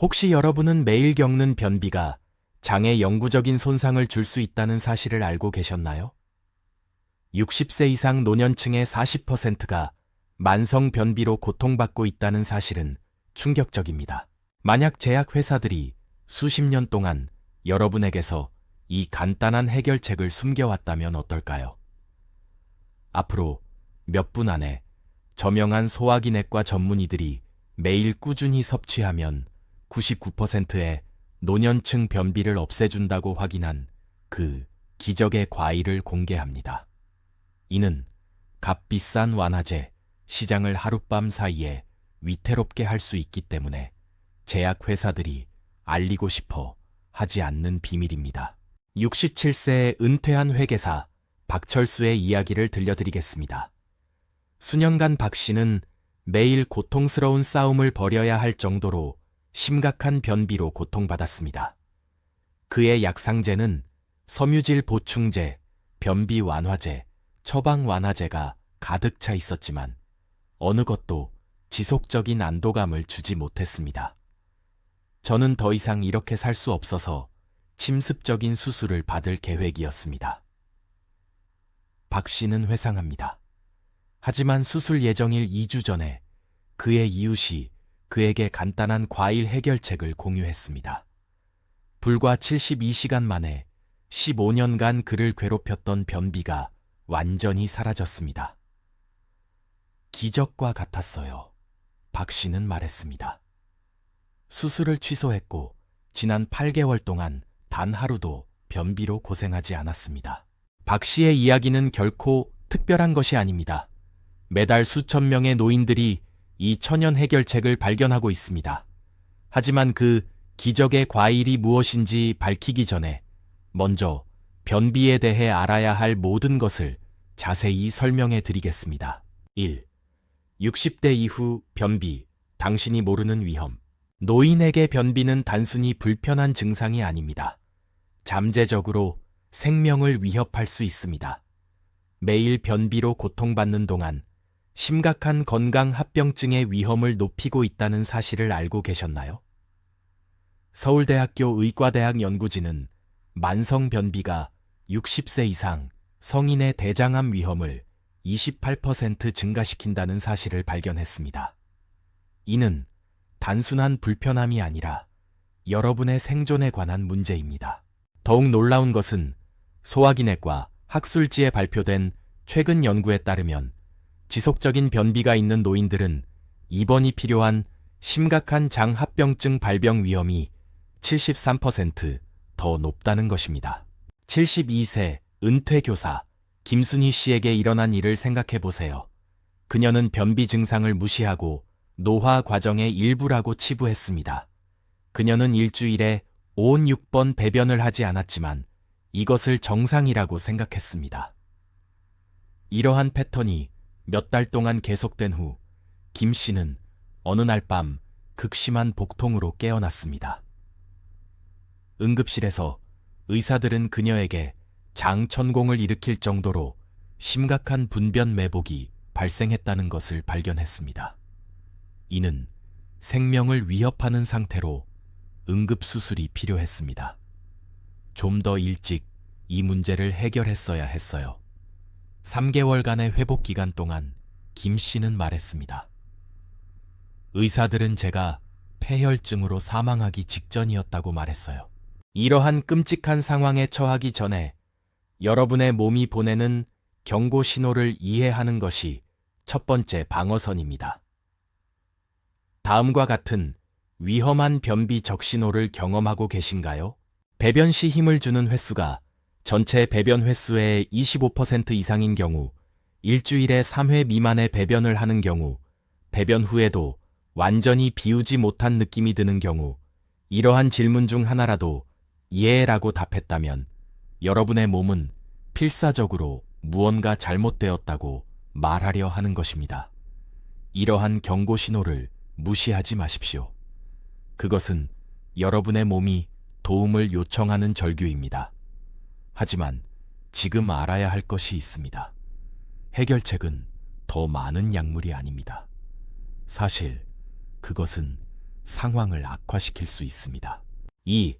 혹시 여러분은 매일 겪는 변비가 장에 영구적인 손상을 줄 수 있다는 사실을 알고 계셨나요? 60세 이상 노년층의 40%가 만성 변비로 고통받고 있다는 사실은 충격적입니다. 만약 제약회사들이 수십 년 동안 여러분에게서 이 간단한 해결책을 숨겨왔다면 어떨까요? 앞으로 몇 분 안에 저명한 소화기내과 전문의들이 매일 꾸준히 섭취하면 99%의 노년층 변비를 없애준다고 확인한 그 기적의 과일을 공개합니다. 이는 값비싼 완화제 시장을 하룻밤 사이에 위태롭게 할 수 있기 때문에 제약회사들이 알리고 싶어 하지 않는 비밀입니다. 67세의 은퇴한 회계사 박철수의 이야기를 들려드리겠습니다. 수년간 박 씨는 매일 고통스러운 싸움을 벌여야 할 정도로 심각한 변비로 고통받았습니다. 그의 약상제는 섬유질 보충제, 변비 완화제, 처방 완화제가 가득 차 있었지만 어느 것도 지속적인 안도감을 주지 못했습니다. 저는 더 이상 이렇게 살 수 없어서 침습적인 수술을 받을 계획이었습니다. 박 씨는 회상합니다. 하지만 수술 예정일 2주 전에 그의 이웃이 그에게 간단한 과일 해결책을 공유했습니다. 불과 72시간 만에 15년간 그를 괴롭혔던 변비가 완전히 사라졌습니다. 기적과 같았어요. 박 씨는 말했습니다. 수술을 취소했고 지난 8개월 동안 단 하루도 변비로 고생하지 않았습니다. 박 씨의 이야기는 결코 특별한 것이 아닙니다. 매달 수천 명의 노인들이 이 천연 해결책을 발견하고 있습니다. 하지만 그 기적의 과일이 무엇인지 밝히기 전에 먼저 변비에 대해 알아야 할 모든 것을 자세히 설명해 드리겠습니다. 1. 60대 이후 변비, 당신이 모르는 위험. 노인에게 변비는 단순히 불편한 증상이 아닙니다. 잠재적으로 생명을 위협할 수 있습니다. 매일 변비로 고통받는 동안 심각한 건강 합병증의 위험을 높이고 있다는 사실을 알고 계셨나요? 서울대학교 의과대학 연구진은 만성 변비가 60세 이상 성인의 대장암 위험을 28% 증가시킨다는 사실을 발견했습니다. 이는 단순한 불편함이 아니라 여러분의 생존에 관한 문제입니다. 더욱 놀라운 것은 소화기내과 학술지에 발표된 최근 연구에 따르면 지속적인 변비가 있는 노인들은 입원이 필요한 심각한 장합병증 발병 위험이 73%더 높다는 것입니다. 72세 은퇴 교사 김순희 씨에게 일어난 일을 생각해 보세요. 그녀는 변비 증상을 무시하고 노화 과정의 일부라고 치부했습니다. 그녀는 일주일에 5, 6번 배변을 하지 않았지만 이것을 정상이라고 생각했습니다. 이러한 패턴이 몇 달 동안 계속된 후 김 씨는 어느 날 밤 극심한 복통으로 깨어났습니다. 응급실에서 의사들은 그녀에게 장천공을 일으킬 정도로 심각한 분변 매복이 발생했다는 것을 발견했습니다. 이는 생명을 위협하는 상태로 응급수술이 필요했습니다. 좀 더 일찍 이 문제를 해결했어야 했어요. 3개월간의 회복 기간 동안 김 씨는 말했습니다. 의사들은 제가 폐혈증으로 사망하기 직전이었다고 말했어요. 이러한 끔찍한 상황에 처하기 전에 여러분의 몸이 보내는 경고 신호를 이해하는 것이 첫 번째 방어선입니다. 다음과 같은 위험한 변비 적신호를 경험하고 계신가요? 배변 시 힘을 주는 횟수가 전체 배변 횟수의 25% 이상인 경우, 일주일에 3회 미만의 배변을 하는 경우, 배변 후에도 완전히 비우지 못한 느낌이 드는 경우, 이러한 질문 중 하나라도 예 라고 답했다면 여러분의 몸은 필사적으로 무언가 잘못되었다고 말하려 하는 것입니다. 이러한 경고 신호를 무시하지 마십시오. 그것은 여러분의 몸이 도움을 요청하는 절규입니다. 하지만 지금 알아야 할 것이 있습니다. 해결책은 더 많은 약물이 아닙니다. 사실 그것은 상황을 악화시킬 수 있습니다. 2.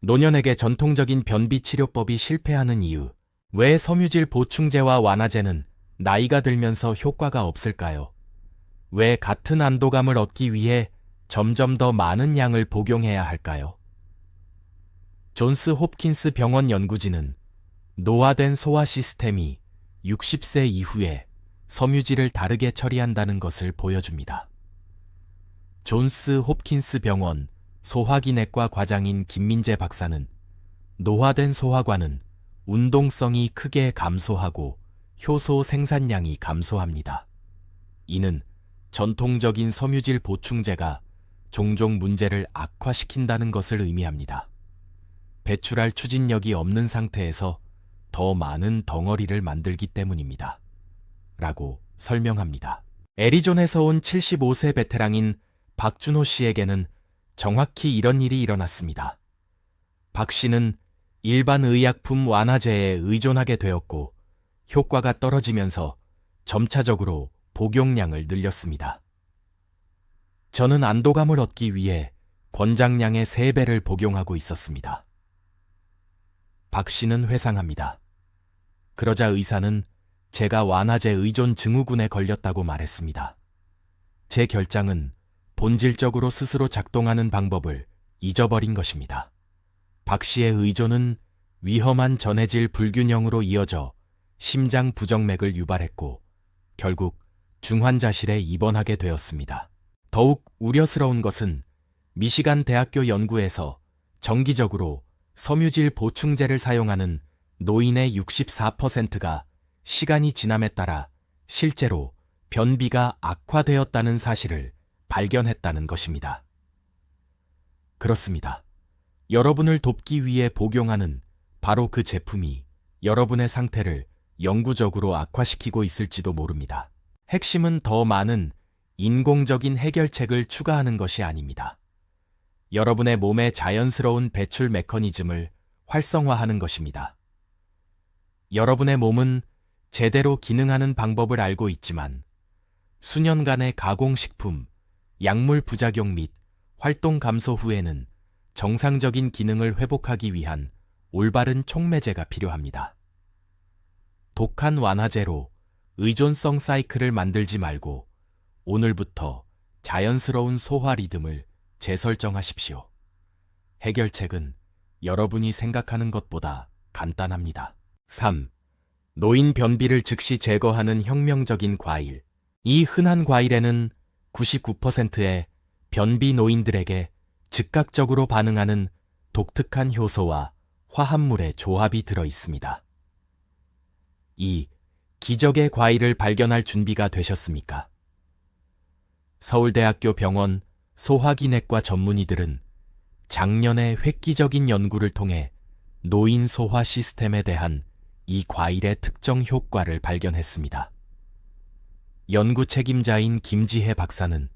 노년에게 전통적인 변비 치료법이 실패하는 이유. 왜 섬유질 보충제와 완화제는 나이가 들면서 효과가 없을까요? 왜 같은 안도감을 얻기 위해 점점 더 많은 양을 복용해야 할까요? 존스 홉킨스 병원 연구진은 노화된 소화 시스템이 60세 이후에 섬유질을 다르게 처리한다는 것을 보여줍니다. 존스 홉킨스 병원 소화기내과 과장인 김민재 박사는 노화된 소화관은 운동성이 크게 감소하고 효소 생산량이 감소합니다. 이는 전통적인 섬유질 보충제가 종종 문제를 악화시킨다는 것을 의미합니다. 배출할 추진력이 없는 상태에서 더 많은 덩어리를 만들기 때문입니다. 라고 설명합니다. 애리존에서 온 75세 베테랑인 박준호 씨에게는 정확히 이런 일이 일어났습니다. 박 씨는 일반 의약품 완화제에 의존하게 되었고 효과가 떨어지면서 점차적으로 복용량을 늘렸습니다. 저는 안도감을 얻기 위해 권장량의 3배를 복용하고 있었습니다. 박 씨는 회상합니다. 그러자 의사는 제가 완화제 의존 증후군에 걸렸다고 말했습니다. 제 결장은 본질적으로 스스로 작동하는 방법을 잊어버린 것입니다. 박 씨의 의존은 위험한 전해질 불균형으로 이어져 심장 부정맥을 유발했고 결국 중환자실에 입원하게 되었습니다. 더욱 우려스러운 것은 미시간 대학교 연구에서 정기적으로 섬유질 보충제를 사용하는 노인의 64%가 시간이 지남에 따라 실제로 변비가 악화되었다는 사실을 발견했다는 것입니다. 그렇습니다. 여러분을 돕기 위해 복용하는 바로 그 제품이 여러분의 상태를 영구적으로 악화시키고 있을지도 모릅니다. 핵심은 더 많은 인공적인 해결책을 추가하는 것이 아닙니다. 여러분의 몸의 자연스러운 배출 메커니즘을 활성화하는 것입니다. 여러분의 몸은 제대로 기능하는 방법을 알고 있지만 수년간의 가공식품, 약물 부작용 및 활동 감소 후에는 정상적인 기능을 회복하기 위한 올바른 촉매제가 필요합니다. 독한 완화제로 의존성 사이클을 만들지 말고 오늘부터 자연스러운 소화 리듬을 재설정하십시오. 해결책은 여러분이 생각하는 것보다 간단합니다. 3. 노인 변비를 즉시 제거하는 혁명적인 과일. 이 흔한 과일에는 99%의 변비 노인들에게 즉각적으로 반응하는 독특한 효소와 화합물의 조합이 들어 있습니다. 이 기적의 과일을 발견할 준비가 되셨습니까? 서울대학교 병원 소화기내과 전문의들은 작년에 획기적인 연구를 통해 노인 소화 시스템에 대한 이 과일의 특정 효과를 발견했습니다. 연구 책임자인 김지혜 박사는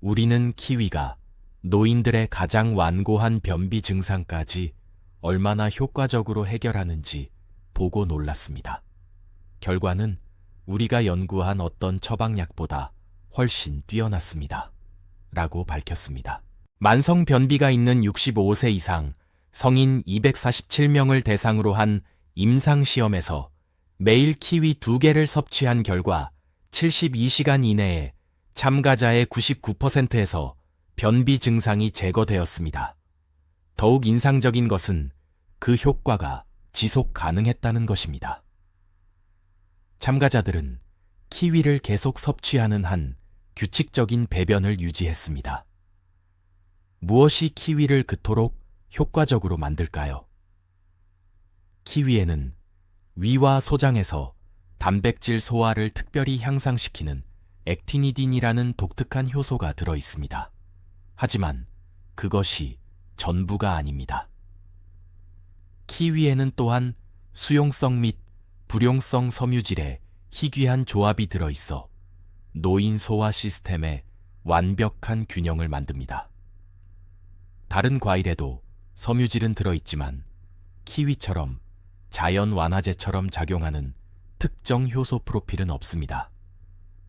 우리는 키위가 노인들의 가장 완고한 변비 증상까지 얼마나 효과적으로 해결하는지 보고 놀랐습니다. 결과는 우리가 연구한 어떤 처방약보다 훨씬 뛰어났습니다. 라고 밝혔습니다. 만성 변비가 있는 65세 이상 성인 247명을 대상으로 한 임상시험에서 매일 키위 2개를 섭취한 결과 72시간 이내에 참가자의 99%에서 변비 증상이 제거되었습니다. 더욱 인상적인 것은 그 효과가 지속 가능했다는 것입니다. 참가자들은 키위를 계속 섭취하는 한 규칙적인 배변을 유지했습니다. 무엇이 키위를 그토록 효과적으로 만들까요? 키위에는 위와 소장에서 단백질 소화를 특별히 향상시키는 액티니딘이라는 독특한 효소가 들어 있습니다. 하지만 그것이 전부가 아닙니다. 키위에는 또한 수용성 및 불용성 섬유질의 희귀한 조합이 들어 있어 노인 소화 시스템의 완벽한 균형을 만듭니다. 다른 과일에도 섬유질은 들어 있지만 키위처럼 자연 완화제처럼 작용하는 특정 효소 프로필은 없습니다.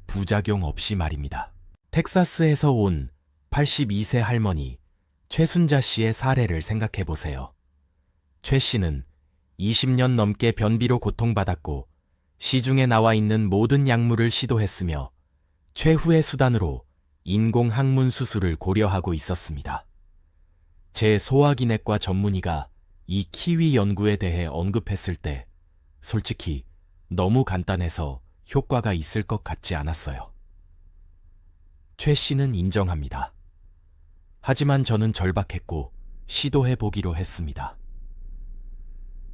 부작용 없이 말입니다. 텍사스에서 온 82세 할머니 최순자 씨의 사례를 생각해 보세요. 최 씨는 20년 넘게 변비로 고통받았고 시중에 나와 있는 모든 약물을 시도했으며 최후의 수단으로 인공 항문 수술을 고려하고 있었습니다. 제 소화기내과 전문의가 이 키위 연구에 대해 언급했을 때 솔직히 너무 간단해서 효과가 있을 것 같지 않았어요. 최 씨는 인정합니다. 하지만 저는 절박했고 시도해 보기로 했습니다.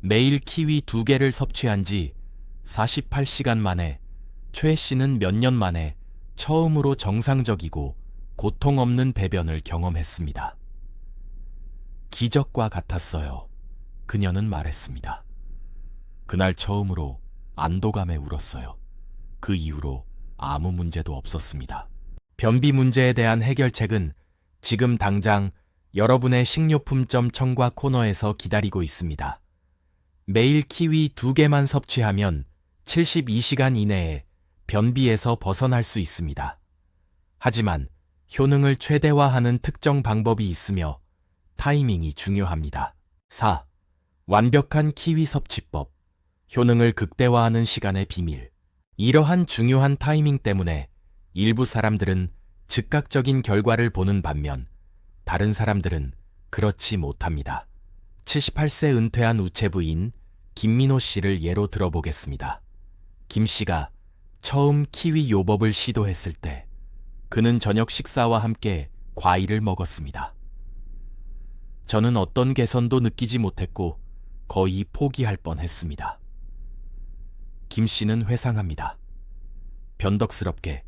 매일 키위 두 개를 섭취한 지 48시간 만에 최 씨는 몇 년 만에 처음으로 정상적이고 고통 없는 배변을 경험했습니다. 기적과 같았어요. 그녀는 말했습니다. 그날 처음으로 안도감에 울었어요. 그 이후로 아무 문제도 없었습니다. 변비 문제에 대한 해결책은 지금 당장 여러분의 식료품점 청과 코너에서 기다리고 있습니다. 매일 키위 두 개만 섭취하면 72시간 이내에 변비에서 벗어날 수 있습니다. 하지만 효능을 최대화하는 특정 방법이 있으며 타이밍이 중요합니다. 4. 완벽한 키위 섭취법. 효능을 극대화하는 시간의 비밀. 이러한 중요한 타이밍 때문에 일부 사람들은 즉각적인 결과를 보는 반면 다른 사람들은 그렇지 못합니다. 78세 은퇴한 우체부인 김민호 씨를 예로 들어보겠습니다. 김 씨가 처음 키위 요법을 시도했을 때 그는 저녁 식사와 함께 과일을 먹었습니다. 저는 어떤 개선도 느끼지 못했고 거의 포기할 뻔 했습니다. 김 씨는 회상합니다. 변덕스럽게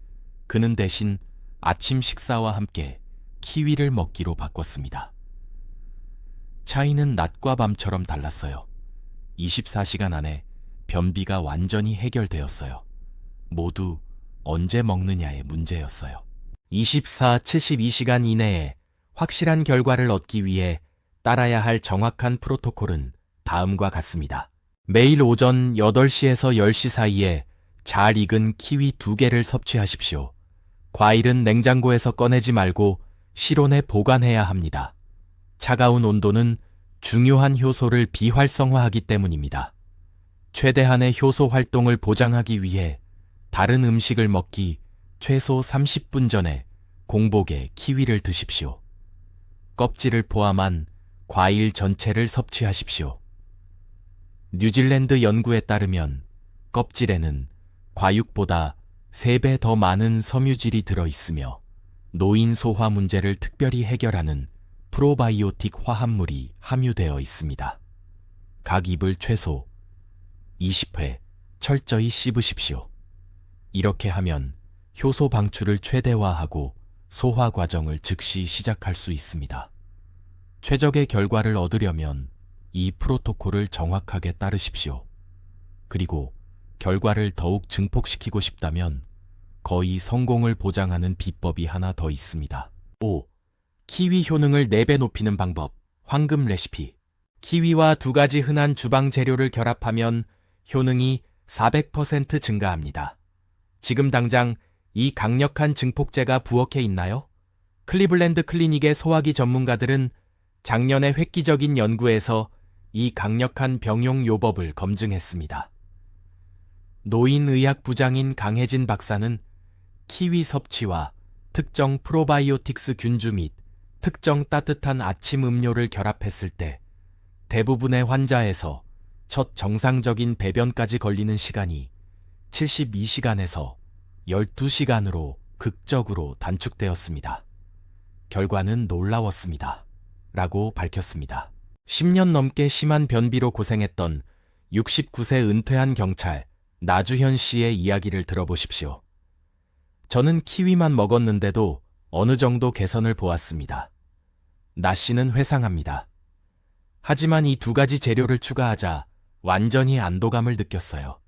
그는 대신 아침 식사와 함께 키위를 먹기로 바꿨습니다. 차이는 낮과 밤처럼 달랐어요. 24시간 안에 변비가 완전히 해결되었어요. 모두 언제 먹느냐의 문제였어요. 24, 72시간 이내에 확실한 결과를 얻기 위해 따라야 할 정확한 프로토콜은 다음과 같습니다. 매일 오전 8시에서 10시 사이에 잘 익은 키위 두 개를 섭취하십시오. 과일은 냉장고에서 꺼내지 말고 실온에 보관해야 합니다. 차가운 온도는 중요한 효소를 비활성화하기 때문입니다. 최대한의 효소 활동을 보장하기 위해 다른 음식을 먹기 최소 30분 전에 공복에 키위를 드십시오. 껍질을 포함한 과일 전체를 섭취하십시오. 뉴질랜드 연구에 따르면 껍질에는 과육보다 3배 더 많은 섬유질이 들어 있으며 노인 소화 문제를 특별히 해결하는 프로바이오틱 화합물이 함유되어 있습니다. 각 입을 최소 20회 철저히 씹으십시오. 이렇게 하면 효소 방출을 최대화하고 소화 과정을 즉시 시작할 수 있습니다. 최적의 결과를 얻으려면 이 프로토콜을 정확하게 따르십시오. 그리고 결과를 더욱 증폭시키고 싶다면 거의 성공을 보장하는 비법이 하나 더 있습니다. 5. 키위 효능을 4배 높이는 방법. 황금 레시피. 키위와 두 가지 흔한 주방 재료를 결합하면 효능이 400% 증가합니다. 지금 당장 이 강력한 증폭제가 부엌에 있나요? 클리블랜드 클리닉의 소화기 전문가들은 작년의 획기적인 연구에서 이 강력한 병용 요법을 검증했습니다. 노인의학 부장인 강혜진 박사는 키위 섭취와 특정 프로바이오틱스 균주 및 특정 따뜻한 아침 음료를 결합했을 때 대부분의 환자에서 첫 정상적인 배변까지 걸리는 시간이 72시간에서 12시간으로 극적으로 단축되었습니다. 결과는 놀라웠습니다. 라고 밝혔습니다. 10년 넘게 심한 변비로 고생했던 69세 은퇴한 경찰 나주현 씨의 이야기를 들어보십시오. 저는 키위만 먹었는데도 어느 정도 개선을 보았습니다. 나 씨는 회상합니다. 하지만 이 두 가지 재료를 추가하자 완전히 안도감을 느꼈어요.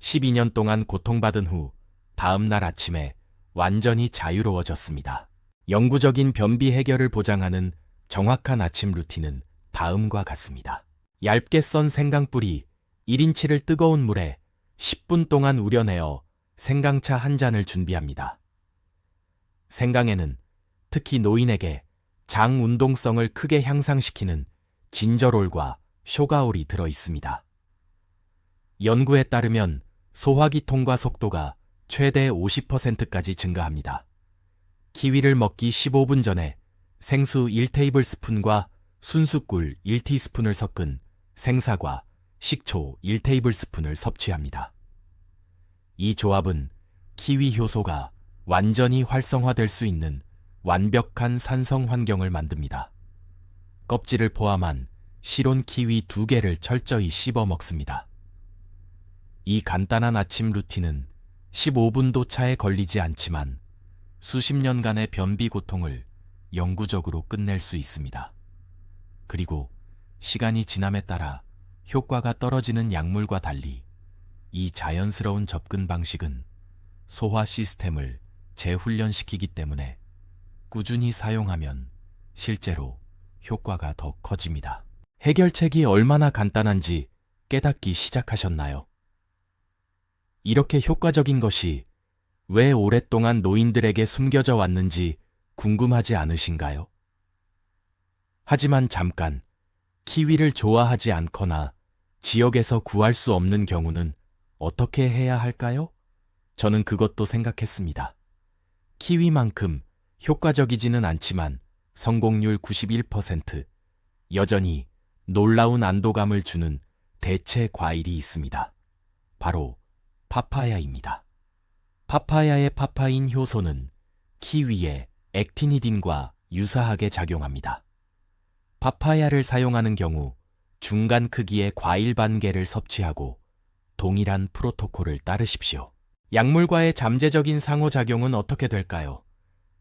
12년 동안 고통받은 후 다음 날 아침에 완전히 자유로워졌습니다. 영구적인 변비 해결을 보장하는 정확한 아침 루틴은 다음과 같습니다. 얇게 썬 생강뿌리 1인치를 뜨거운 물에 10분 동안 우려내어 생강차 한 잔을 준비합니다. 생강에는 특히 노인에게 장 운동성을 크게 향상시키는 진저롤과 쇼가올이 들어 있습니다. 연구에 따르면 소화기 통과 속도가 최대 50%까지 증가합니다. 키위를 먹기 15분 전에 생수 1테이블 스푼과 순수꿀 1티스푼을 섞은 생사과 식초 1테이블스푼을 섭취합니다. 이 조합은 키위 효소가 완전히 활성화될 수 있는 완벽한 산성 환경을 만듭니다. 껍질을 포함한 실온 키위 두 개를 철저히 씹어 먹습니다. 이 간단한 아침 루틴은 15분도 차에 걸리지 않지만 수십 년간의 변비 고통을 영구적으로 끝낼 수 있습니다. 그리고 시간이 지남에 따라 효과가 떨어지는 약물과 달리 이 자연스러운 접근 방식은 소화 시스템을 재훈련시키기 때문에 꾸준히 사용하면 실제로 효과가 더 커집니다. 해결책이 얼마나 간단한지 깨닫기 시작하셨나요? 이렇게 효과적인 것이 왜 오랫동안 노인들에게 숨겨져 왔는지 궁금하지 않으신가요? 하지만 잠깐, 키위를 좋아하지 않거나 지역에서 구할 수 없는 경우는 어떻게 해야 할까요? 저는 그것도 생각했습니다. 키위만큼 효과적이지는 않지만 성공률 91%, 여전히 놀라운 안도감을 주는 대체 과일이 있습니다. 바로 파파야입니다. 파파야의 파파인 효소는 키위의 액티니딘과 유사하게 작용합니다. 파파야를 사용하는 경우 중간 크기의 과일 반 개를 섭취하고 동일한 프로토콜을 따르십시오. 약물과의 잠재적인 상호작용은 어떻게 될까요?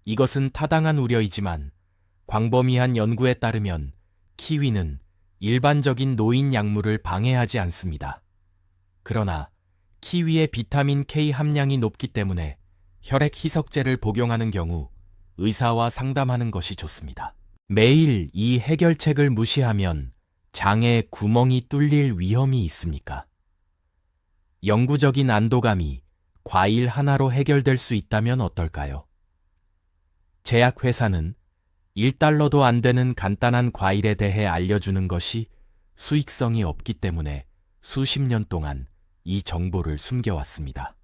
이것은 타당한 우려이지만 광범위한 연구에 따르면 키위는 일반적인 노인 약물을 방해하지 않습니다. 그러나 키위의 비타민 K 함량이 높기 때문에 혈액 희석제를 복용하는 경우 의사와 상담하는 것이 좋습니다. 매일 이 해결책을 무시하면 장에 구멍이 뚫릴 위험이 있습니까? 영구적인 안도감이 과일 하나로 해결될 수 있다면 어떨까요? 제약회사는 1달러도 안 되는 간단한 과일에 대해 알려주는 것이 수익성이 없기 때문에 수십 년 동안 이 정보를 숨겨왔습니다.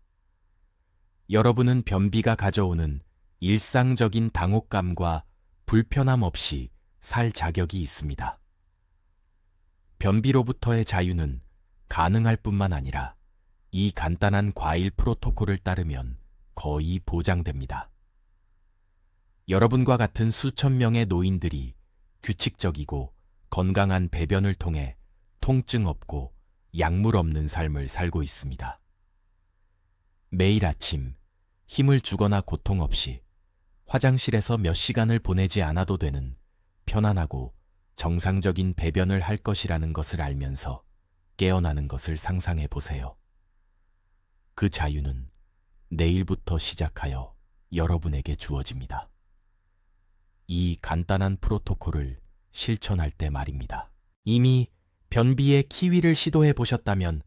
여러분은 변비가 가져오는 일상적인 당혹감과 불편함 없이 살 자격이 있습니다. 변비로부터의 자유는 가능할 뿐만 아니라 이 간단한 과일 프로토콜을 따르면 거의 보장됩니다. 여러분과 같은 수천 명의 노인들이 규칙적이고 건강한 배변을 통해 통증 없고 약물 없는 삶을 살고 있습니다. 매일 아침 힘을 주거나 고통 없이 화장실에서 몇 시간을 보내지 않아도 되는 편안하고 정상적인 배변을 할 것이라는 것을 알면서 깨어나는 것을 상상해 보세요. 그 자유는 내일부터 시작하여 여러분에게 주어집니다. 이 간단한 프로토콜을 실천할 때 말입니다. 이미 변비의 키위를 시도해 보셨다면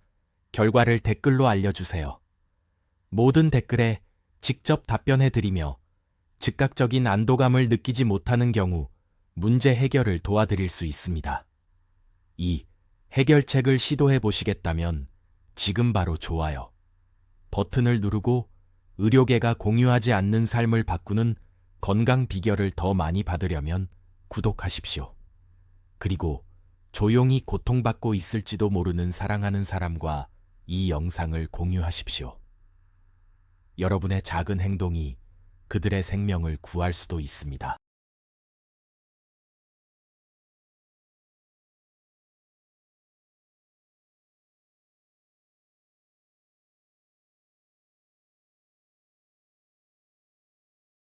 결과를 댓글로 알려주세요. 모든 댓글에 직접 답변해 드리며 즉각적인 안도감을 느끼지 못하는 경우 문제 해결을 도와드릴 수 있습니다. 이 해결책을 시도해 보시겠다면 지금 바로 좋아요. 버튼을 누르고 의료계가 공유하지 않는 삶을 바꾸는 건강 비결을 더 많이 받으려면 구독하십시오. 그리고 조용히 고통받고 있을지도 모르는 사랑하는 사람과 이 영상을 공유하십시오. 여러분의 작은 행동이 그들의 생명을 구할 수도 있습니다.